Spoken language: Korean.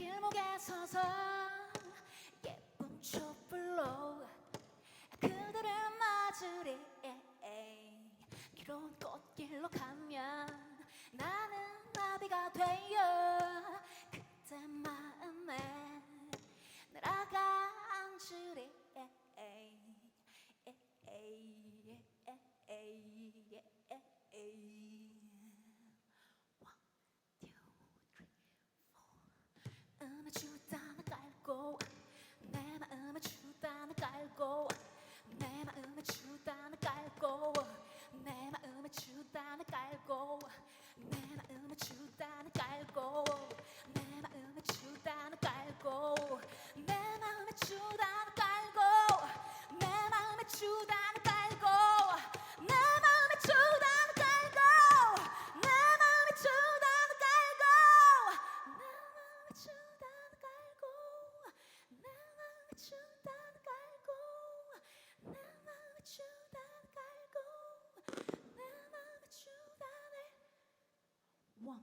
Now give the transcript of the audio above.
길목에 서서 예쁜 촛불로 그들을 마주리 길로운 꽃길로 가면 나는 나비가 돼요 주단을 깔고 내 마음에 주단을 깔고 내 마음에 주단을 깔고. 望。